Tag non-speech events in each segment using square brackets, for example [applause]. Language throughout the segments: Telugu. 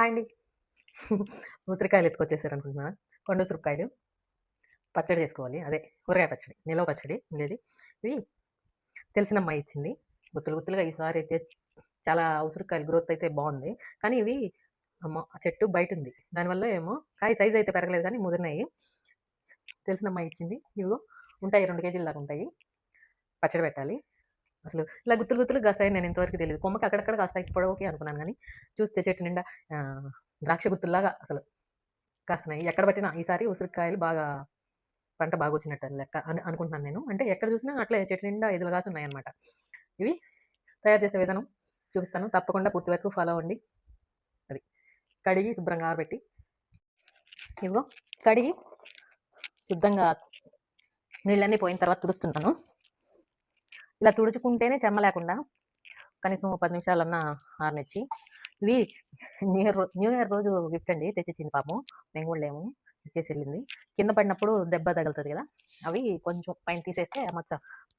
హాయ్ అండి. ఉసిరికాయలు ఎత్తుకొచ్చేసారు అనుకుంటున్నా కొండ ఉసిరికాయలు. పచ్చడి చేసుకోవాలి. అదే ఊరగాయ పచ్చడి. నిలవ పచ్చడి ఉండేది. ఇవి తెలిసిన అమ్మాయి ఇచ్చింది. గుత్తులు గుత్తులుగా ఈసారి అయితే చాలా ఉసిరికాయలు గ్రోత్ అయితే బాగుంది. కానీ ఇవి ఆ చెట్టు బయట ఉంది. దానివల్ల ఏమో కాయ సైజ్ అయితే పెరగలేదు కానీ ముదిరినాయి. తెలిసిన అమ్మాయి ఇచ్చింది. ఇవిగో ఉంటాయి రెండు కేజీల దాకా ఉంటాయి. పచ్చడి పెట్టాలి. అసలు ఇలా గుత్తులు గుత్తులు కాస్తాయి నేను ఇంతవరకు తెలియదు. కొమ్మకి అక్కడక్కడ కాస్తాయి. పొడవుకి అనుకున్నాను కానీ చూస్తే చెట్టు నిండా ద్రాక్ష గుత్తుల్లాగా అసలు కాస్తున్నాయి. ఎక్కడ పట్టినా ఈసారి ఉసిరికాయలు బాగా పంట బాగా వచ్చినట్టు లెక్క అని అనుకుంటున్నాను నేను. అంటే ఎక్కడ చూసినా అట్లే చెట్టు నిండా ఎదులు కాస్తున్నాయి అనమాట ఇవి తయారు చేసే విధానం చూపిస్తాను. తప్పకుండా పూర్తి వరకు ఫాలో అవ్వండి. అది కడిగి శుభ్రంగా ఆరబెట్టి ఇదిగో కడిగి శుద్ధంగా నీళ్ళన్నీ పోయిన తర్వాత తుడుస్తున్నాను. ఇలా తుడుచుకుంటేనే చెమ్మ లేకుండా కనీసం పది నిమిషాలన్నా ఆరనిచ్చి ఇవి న్యూ ఇయర్ న్యూ ఇయర్ రోజు గిఫ్ట్ అండి తెచ్చిచ్చింది పాపం మేము కూడా లేము ఇచ్చేసి వెళ్ళింది కింద పడినప్పుడు దెబ్బ తగులుతుంది కదా అవి కొంచెం పైన తీసేస్తే మచ్చ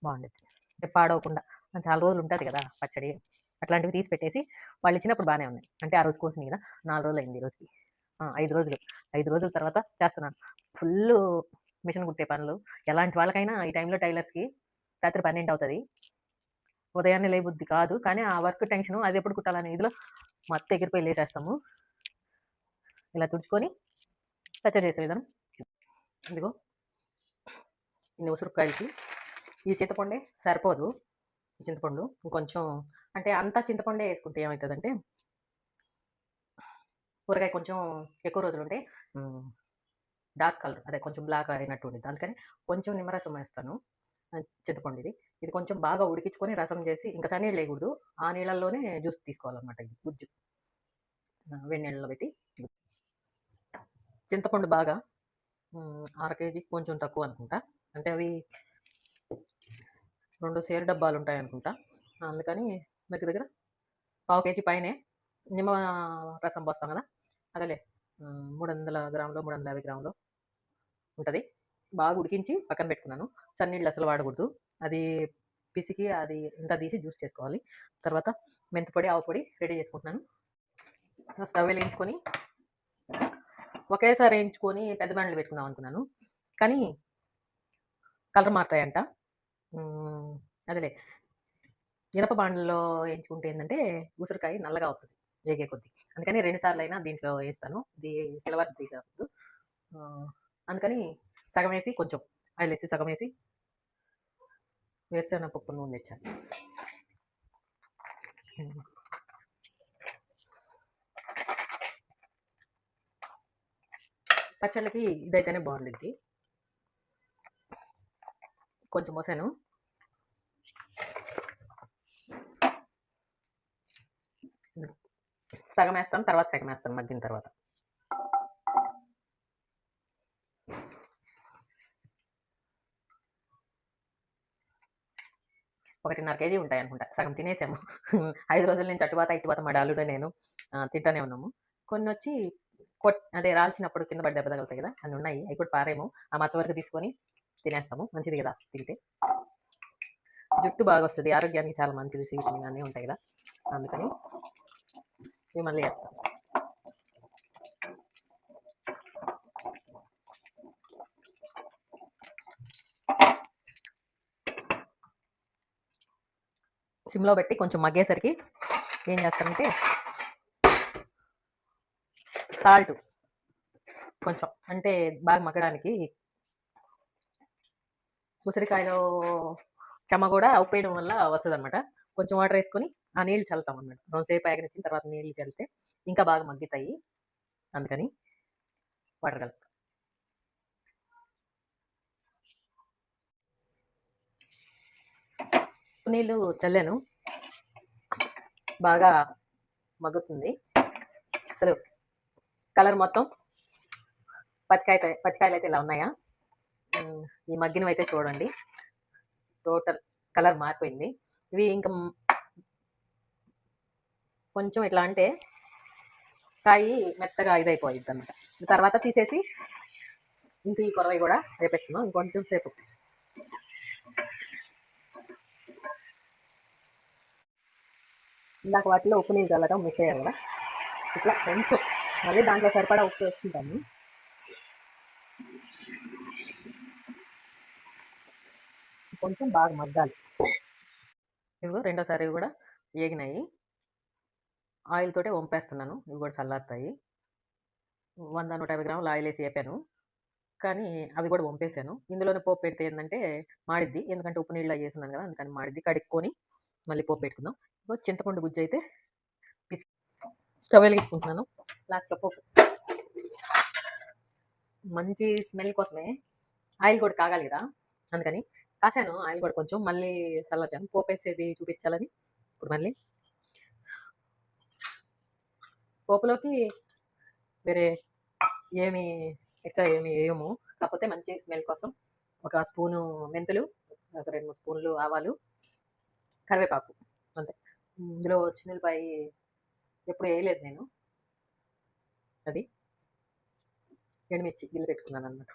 బాగుండేది. అంటే పాడవకుండా చాలా రోజులు ఉంటుంది కదా పచ్చడి అట్లాంటివి తీసి పెట్టేసి వాళ్ళు ఇచ్చినప్పుడు బాగానే ఉన్నాయి. అంటే ఆ రోజు కోసింది కదా నాలుగు రోజులు అయింది ఈ రోజుకి. ఐదు రోజులు ఐదు రోజుల తర్వాత చేస్తున్నాను. ఫుల్ మిషన్ కుట్టే పనులు ఎలాంటి వాళ్ళకైనా ఈ టైంలో టైలర్స్కి రాత్రి పన్నెండు అవుతుంది. ఉదయాన్నే లేబుద్ది కాదు కానీ ఆ వర్క్ టెన్షన్ అది ఎప్పుడు కుట్టాలనే ఇదిలో మొత్తం ఎగిరిపోయి లేచేస్తాము ఇలా తుడుచుకొని పచ్చడి చేసే విధానం. ఇదిగో ఇన్ని ఉసురుకాయలకి ఈ చింతపండే సరిపోదు ఈ చింతపండు. ఇంకొంచెం అంటే అంతా చింతపండే వేసుకుంటే ఏమవుతుందంటే కూరగాయ కొంచెం ఎక్కువ రోజులు ఉంటే డార్క్ కలర్ అదే కొంచెం బ్లాక్ అయినట్టు ఉండేది. అందుకని కొంచెం నిమ్మరసం వేస్తాను. చింతపండు ఇది. ఇది కొంచెం బాగా ఉడికించుకొని రసం చేసి ఇంకా చన్నీళ్ళు వేయకూడదు. ఆ నీళ్ళల్లోనే జ్యూస్ తీసుకోవాలన్నమాట ఇది గుజ్జు. ఆ, వేడి నీళ్ళలో పెట్టి చింతపండు బాగా అర కేజీ కొంచెం తక్కువ అనుకుంటా. అంటే అవి రెండు సేరు డబ్బాలు ఉంటాయి అనుకుంటా. అందుకని దగ్గర దగ్గర పావు కేజీ పైనే నిమ్మ రసం పోస్తాం కదా. అదేలే మూడు వందల గ్రాములు మూడు వందల యాభై గ్రాములు ఉంటుంది. బాగా ఉడికించి పక్కన పెట్టుకున్నాను. చన్నీళ్ళు అసలు వాడకూడదు. అది పిసికి అది ఇంత తీసి జ్యూస్ చేసుకోవాలి. తర్వాత మెంతిపొడి ఆవు పొడి రెడీ చేసుకుంటున్నాను. స్టవ్ వేయించుకొని ఒకేసారి వేయించుకొని పెద్ద బండ్లు పెట్టుకుందాం అనుకున్నాను. కానీ కలర్ మారుతాయంట. అదేలే. ఇనప బాండ్లలో వేయించుకుంటే ఏంటంటే ఉసిరికాయ నల్లగా అవుతుంది వేగే కొద్దీ. అందుకని రెండు సార్లు అయినా దీంట్లో వేస్తాను. ఇది సిల్వర్ ది కాదు అందుకని సగం వేసి కొంచెం ఆయిల్ వేసి సగం వేసి వేరుశనగ పప్పు నూనె తెచ్చాను పచ్చళ్ళకి ఇదైతేనే బాగుంటుంది కొంచెం మోసాను. సగం వేస్తాం తర్వాత సగం వేస్తాం మగ్గిన తర్వాత. ఒకటిన్నర కేజీ ఉంటాయి అనుకుంటా సగం తినేసాము. [laughs] ఐదు రోజుల నుంచి అటువాత ఇటువాత మా డాలుడే నేను తింటానే ఉన్నాము. కొన్ని వచ్చి కొట్ అదే రాల్చినప్పుడు కింద పడి దెబ్బ తగులుతాయి కదా అన్ని ఉన్నాయి అవి కూడా పారేము. ఆ మచ్చ వరకు తీసుకొని తినేస్తాము. మంచిది కదా తింటే. జుట్టు బాగా వస్తుంది ఆరోగ్యానికి చాలా మంచిది సి అన్నీ ఉంటాయి కదా. అందుకని మిమ్మల్ని మళ్ళీ వేస్తాం సిమ్లో పెట్టి కొంచెం మగ్గేసరికి ఏం చేస్తానంటే సాల్ట్ కొంచెం అంటే బాగా మగ్గడానికి ఉసిరికాయలో చెమ్మ కూడా ఉప్పేయడం వల్ల వస్తుంది అనమాట కొంచెం వాటర్ వేసుకొని ఆ నీళ్ళు చల్లుతాం రెండు రెండుసేపు ఆగనిచ్చిన తర్వాత నీళ్ళు చల్లితే ఇంకా బాగా మగ్గుతాయి. అందుకని వాటర్ కలుపుతాం. నీళ్ళు చల్లాను. బాగా మగ్గుతుంది. అసలు కలర్ మొత్తం పచ్చికాయ పచ్చికాయలు అయితే ఇలా ఉన్నాయా? ఈ మగ్గినవి అయితే చూడండి. టోటల్ కలర్ మారిపోయింది. ఇవి ఇంకా కొంచెం ఇట్లా అంటే కాయి మెత్తగా ఇదైపోయింది అనమాట తర్వాత తీసేసి ఇంక ఈ కొరవై కూడా వేపేస్తున్నాం ఇంకొంచెం సేపు. ఇందాక వాటిలో ఉప్పు నీళ్ళు చల్లడం మిస్ అయ్యాను కదా. ఇట్లా కొంచెం మళ్ళీ దాంట్లో సరిపడా ఉప్పు వేసుకుంటాము కొంచెం బాగా మగ్గాలి. ఇవిగో రెండోసారి ఇవి కూడా ఏగినాయి ఆయిల్ తోటే వంపేస్తున్నాను. ఇవి కూడా చల్లారుతాయి. వంద నూట యాభై గ్రాములు ఆయిల్ వేసి వేపాను. కానీ అవి కూడా వంపేశాను ఇందులోనే పోపు పెడితే ఏంటంటే మాడిద్ది. ఎందుకంటే ఉప్పు నీళ్ళు వేసున్నాను కదా అందుకని మాడిద్ది. కడుక్కొని మళ్ళీ పోపు పెట్టుకుందాం. ఇంకో చింతపండు గుజ్జు అయితే స్టవ్ వెలిగించుకుంటున్నాను. లాస్ట్లో పోపు. మంచి స్మెల్ కోసమే ఆయిల్ కూడా కాగాలి కదా అందుకని కాసాను ఆయిల్ కూడా కొంచెం మళ్ళీ చల్లచాను పోపు వేసేది చూపించాలని. ఇప్పుడు మళ్ళీ పోపులోకి వేరే ఏమి ఎక్కడ ఏమి వేయము కాకపోతే మంచి స్మెల్ కోసం ఒక స్పూను మెంతులు ఒక రెండు మూడు స్పూన్లు ఆవాలు కరివేపాకు. అంతే. ఇందులో చిన్నపాయి ఎప్పుడు వేయలేదు నేను. అది ఎండుమిర్చి గిల్లు పెట్టుకున్నాను అన్నమాట.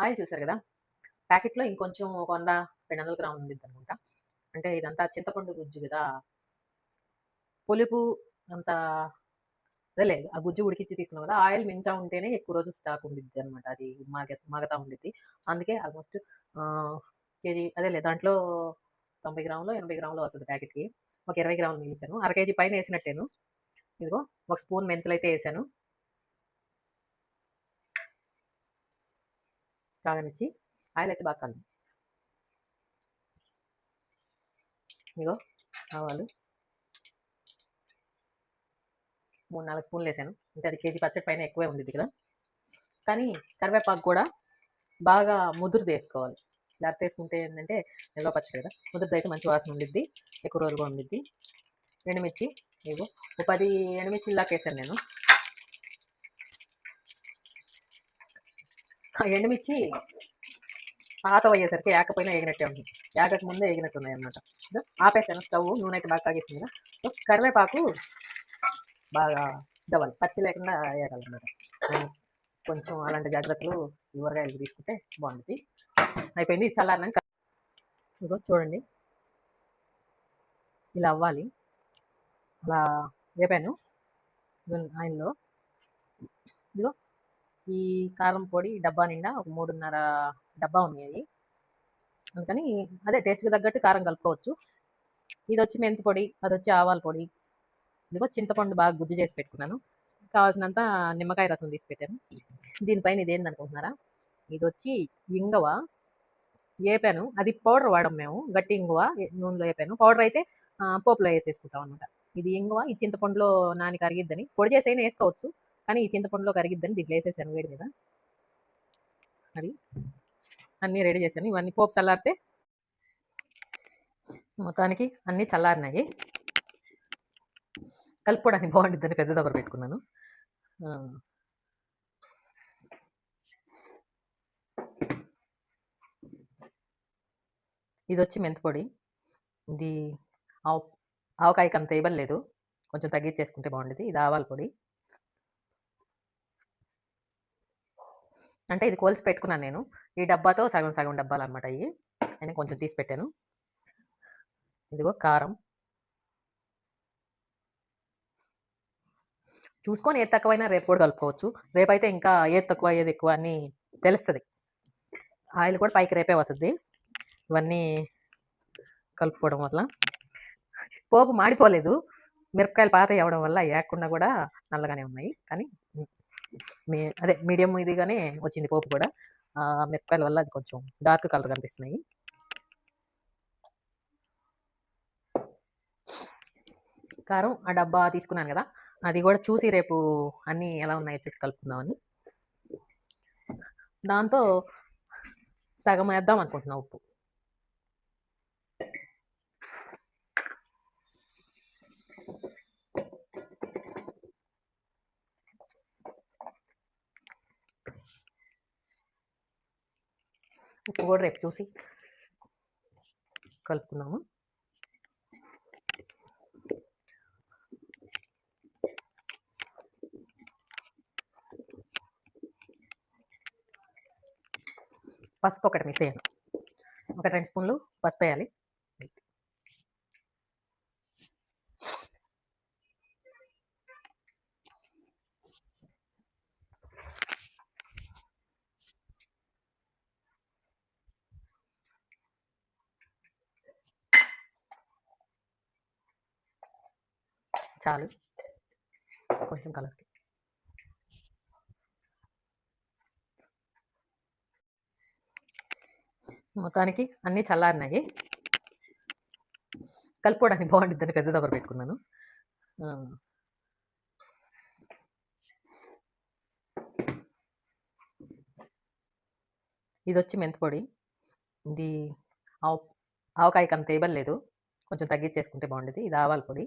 ఆయిల్ చూసారు కదా? ప్యాకెట్లో ఇంకొంచెం ఒక వంద రెండు వందల గ్రాములు ఉంది అనుకుంటా. అంటే ఇదంతా చింతపండు గుజ్జు కదా? పులుపు అంత అదేలే ఆ గుజ్జు ఉడికించి తీసుకున్నాం కదా ఆయిల్ మించా ఉంటేనే ఎక్కువ రోజులు స్టాక్ ఉండిద్ది అనమాట అది మగ మగతా ఉండిద్ది. అందుకే ఆల్మోస్ట్ కేజీ అదేలే దాంట్లో తొంభై గ్రాములు ఎనభై గ్రాములు వస్తుంది ప్యాకెట్కి. ఒక ఇరవై గ్రాములు మిగిలించాను. అర కేజీ పైన వేసినట్టేను ఇదిగో ఒక స్పూన్ మెంతులు అయితే వేసాను. కాగనిచ్చి ఆయిల్ అయితే బాగా కాదు ఇదిగో ఆవాలు. మూడు నాలుగు స్పూన్లు వేసాను. అంటే అది కేజీ పచ్చడి పైన ఎక్కువే ఉంది కదా. కానీ కరివేపాకు కూడా బాగా ముదురు వేసుకోవాలి. లేకపోతే వేసుకుంటే ఏంటంటే నిల్వ పచ్చడి కదా. ముదురుది అయితే మంచి వాసన ఉండిద్ది. ఎక్కువ రోజులుగా ఉండిద్ది. ఎండుమిర్చి ఇగో ఓ పది ఎండుమిర్చి దాకా వేసాను నేను. ఎండుమిర్చి పాత అయ్యేసరికి ఏకపోయినా ఎగినట్టే ఉంది. ఏగక ముందే ఎగినట్టు ఉన్నాయి అనమాట ఆపేసాను స్టవ్ నూనె అయితే బాగా తాగేసింది కదా. సో కరివేపాకు బాగా డబల్ పచ్చి లేకుండా వేయాలన్నమాట కొంచెం అలాంటి జాగ్రత్తలు ఊరగాయలు తీసుకుంటే బాగుంటుంది. అయిపోయింది చల్లారినాక ఇదిగో చూడండి. ఇలా అవ్వాలి. అలా వేపాను. ఆయనలో. ఇదిగో ఈ కారం పొడి డబ్బా నిండా ఒక మూడున్నర డబ్బా ఉన్నాయి అందుకని అదే టేస్ట్కి తగ్గట్టు కారం కలుపుకోవచ్చు. ఇది వచ్చి మెంతి పొడి అది వచ్చి ఆవాల పొడి ఇదిగో చింతపండు బాగా గుజ్జు చేసి పెట్టుకున్నాను. కావాల్సినంత నిమ్మకాయ రసం తీసి పెట్టాను. దీనిపైన ఇది ఏందనుకుంటున్నారా ఇది వచ్చి ఇంగవ వేపాను అది పౌడర్ వాడము మేము. గట్టి ఇంగువ నూనెలో వేపాను పౌడర్ అయితే పోపులో వేసేసుకుంటాం అనమాట ఇది ఇంగువ ఈ చింతపండులో నాని కరిగిద్దని. పొడి చేసైనా వేసుకోవచ్చు. కానీ ఈ చింతపండులో కరిగిద్దని దీంట్లో వేసేసాను వేడి మీద. అది అన్నీ రెడీ చేశాను. ఇవన్నీ పోపు చల్లారితే మొత్తానికి అన్నీ చల్లారినాయి. కలుపుకోవడానికి బాగుంటుంది పెద్ద దబ్బర పెట్టుకున్నాను. ఇది వచ్చి మెంతిపొడి. ఇది ఆవు ఆవకాయకి అంత ఇవ్వలేదు కొంచెం తగ్గించేసుకుంటే బాగుండేది ఇది ఆవాల పొడి. అంటే ఇది కోల్సి పెట్టుకున్నాను నేను. ఈ డబ్బాతో సగం సగం డబ్బాలు అనమాట అవి నేను కొంచెం తీసి పెట్టాను. ఇదిగో కారం. చూసుకొని ఏది తక్కువైనా రేపు కూడా కలుపుకోవచ్చు. రేపైతే ఇంకా ఏది తక్కువ ఏది ఎక్కువ అని తెలుస్తుంది. ఆయిల్ కూడా పైకి రేపే వస్తుంది. ఇవన్నీ కలుపుకోవడం వల్ల. పోపు మాడిపోలేదు. మిరపకాయలు పాత అవ్వడం వల్ల వేయకుండా కూడా నల్లగానే ఉన్నాయి. కానీ మీ అదే మీడియం ఇదిగానే వచ్చింది పోపు కూడా. మిరపకాయల వల్ల అది కొంచెం డార్క్ కలర్ కనిపిస్తున్నాయి. కారం ఆ డబ్బా తీసుకున్నాను కదా. అది కూడా చూసి రేపు అన్నీ ఎలా ఉన్నాయో చూసి కలుపుకుందామని. దాంతో సగం వేద్దాం అనుకుంటున్నా ఉప్పు. ఉప్పు కూడా రేపు చూసి కలుపుకుందాము. పసుపు ఒకటి మిస్ అయ్యాను. ఒక రెండు స్పూన్లు పసుపు వేయాలి. చాలు. కొంచెం కలర్ మొత్తానికి అన్నీ చల్లారినాయి. కలుపుకోవడానికి బాగుంటుందని పెద్ద దబ్బర పెట్టుకున్నాను. ఇది వచ్చి మెంతిపొడి. ఇది ఆవు ఆవకాయకి అంత ఇవ్వలేదు కొంచెం తగ్గించేసుకుంటే బాగుండేది ఇది ఆవాల పొడి.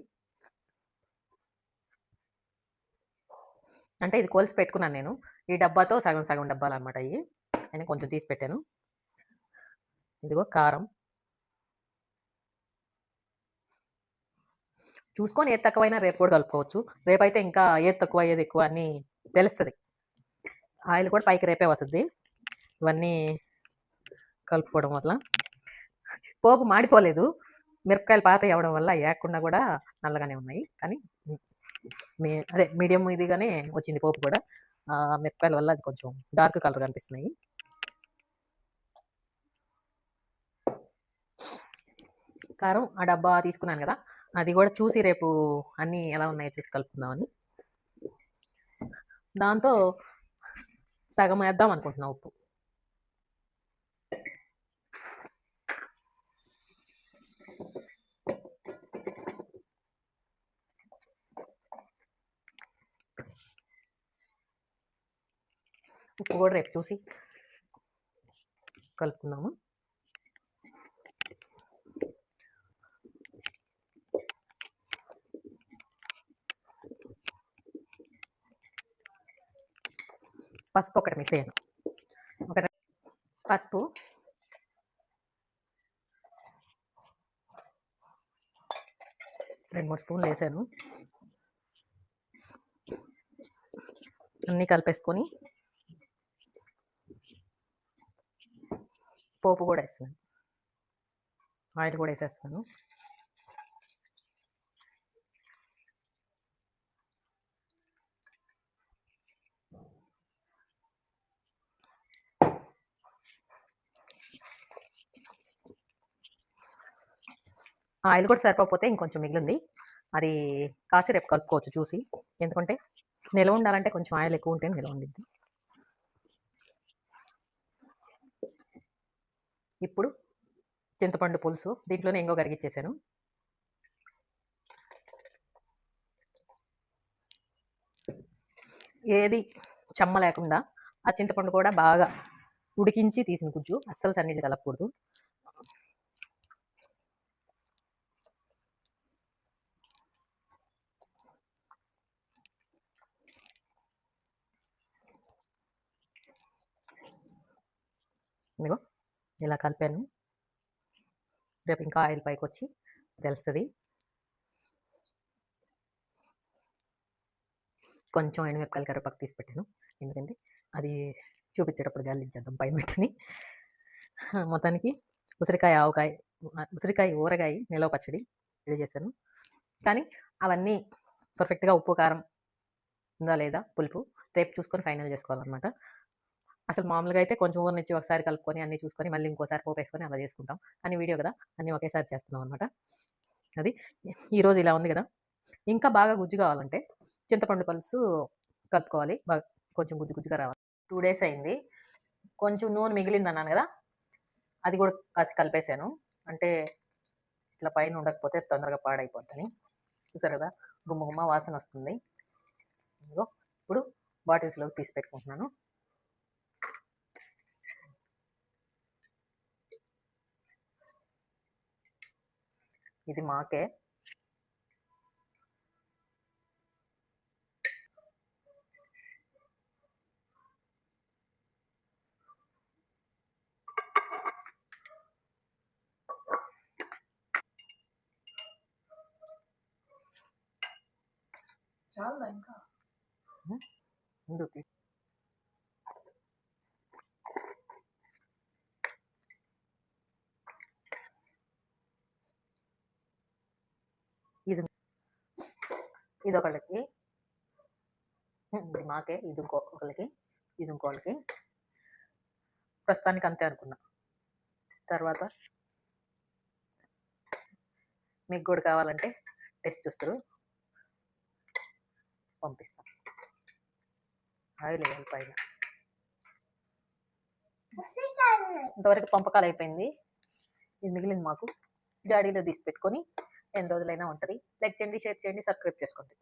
అంటే ఇది కోల్సి పెట్టుకున్నాను నేను. ఈ డబ్బాతో సగం సగం డబ్బాలు అనమాట అవి అని కొంచెం తీసి పెట్టాను. ఇదిగో కారం. చూసుకొని ఏది తక్కువైనా రేపు కూడా కలుపుకోవచ్చు. రేపైతే ఇంకా ఏది తక్కువ ఏది ఎక్కువ అని తెలుస్తుంది. ఆయిల్ కూడా పైకి రేపే వస్తుంది. ఇవన్నీ కలుపుకోవడం వల్ల. పోపు మాడిపోలేదు. మిరపకాయలు పాత అవ్వడం వల్ల వేయకుండా కూడా నల్లగానే ఉన్నాయి. కానీ మీ అదే మీడియం ఇదిగానే వచ్చింది పోపు కూడా. మిరపకాయల వల్ల అది కొంచెం డార్క్ కలర్ కనిపిస్తున్నాయి. కారం ఆ డబ్బా తీసుకున్నాను కదా అది కూడా చూసి రేపు అన్నీ ఎలా ఉన్నాయో చూసి కలుపుకుందామని. దాంతో సగం వేద్దాం అనుకుంటున్నా ఉప్పు. ఉప్పు కూడా రేపు చూసి కలుపుకుందాము. పసుపు ఒకటి మిస్ అయ్యాను. ఒక పసుపు. రెండు మూడు స్పూన్లు వేసాను. అన్నీ కలిపేసుకొని పోపు కూడా వేస్తాను ఆయిల్ కూడా వేసేస్తాను ఆయిల్ కూడా సరిపోతే ఇంకొంచెం మిగిలింది. అది కాసి రేపు కలుపుకోవచ్చు చూసి. ఎందుకంటే నిల్వ ఉండాలంటే కొంచెం ఆయిల్ ఎక్కువ ఉంటే నిల్వ ఉండిద్ది. ఇప్పుడు చింతపండు పులుసు దీంట్లోనే ఇంకో కరిగిచ్చేసాను. ఏది చెమ్మ లేకుండా ఆ చింతపండు కూడా బాగా ఉడికించి తీసిన గుజ్జు. అస్సలు సన్నీళ్ళు కలపకూడదు. ఇదిగో ఇలా కలిపాను. రేపు ఇంకా ఆయిల్ పైకి వచ్చి తెలుస్తుంది. కొంచెం ఎండుమిరపకాయలు కరివేపాకు తీసి పెట్టాను. ఎందుకంటే అది చూపించేటప్పుడు గాలించేద్దాం పైన పెట్టని. మొత్తానికి ఉసిరికాయ ఆవకాయ ఉసిరికాయ ఊరగాయ నిలవ పచ్చడి రెడీ చేశాను. కానీ అవన్నీ పర్ఫెక్ట్గా ఉప్పు కారం ఉందా లేదా పులుపు రేపు చూసుకొని ఫైనల్ చేసుకోవాలన్నమాట. అసలు మామూలుగా అయితే కొంచెం ఊరి నుంచి ఒకసారి కలుపుకొని అన్నీ చూసుకొని మళ్ళీ ఇంకోసారి పోపు వేసుకొని అలా చేసుకుంటాం. కానీ వీడియో కదా అన్నీ ఒకేసారి చేస్తున్నాం అనమాట అది ఈరోజు ఇలా ఉంది కదా. ఇంకా బాగా గుజ్జు కావాలంటే చింతపండు పులుసు కలుపుకోవాలి. బాగా కొంచెం గుజ్జు గుజ్జుగా రావాలి. టూ డేస్ అయింది. కొంచెం నూనె మిగిలింది అన్నాను కదా అది కూడా కాసి కలిపేశాను అంటే ఇట్లా పైన ఉండకపోతే తొందరగా పాడైపోతుంది చూసారు కదా గుమ్మ గుమ్మ వాసన వస్తుంది. ఇప్పుడు బాటిల్స్లోకి తీసి పెట్టుకుంటున్నాను. ఇది మాకే. చాలదా ఇంకా ముందు తీ- ఇది ఒకళ్ళకి ఇది మాకే ఇది ఇంకో ఒకళ్ళకి ఇది ఇంకోళ్ళకి ప్రస్తుతానికి అంతే అనుకున్నా. తర్వాత మీకు కూడా కావాలంటే టెస్ట్ చూస్తారు. పంపిస్తాం. ఆయిల్ వేయాలి పైన. ఇంతవరకు పంపకాలు అయిపోయింది. ఇది మిగిలింది మాకు. జాడీలో తీసి పెట్టుకొని ఎన్ని రోజులైనా ఉంటుంది. లైక్ చేయండి షేర్ చేయండి సబ్స్క్రైబ్ చేసుకోండి.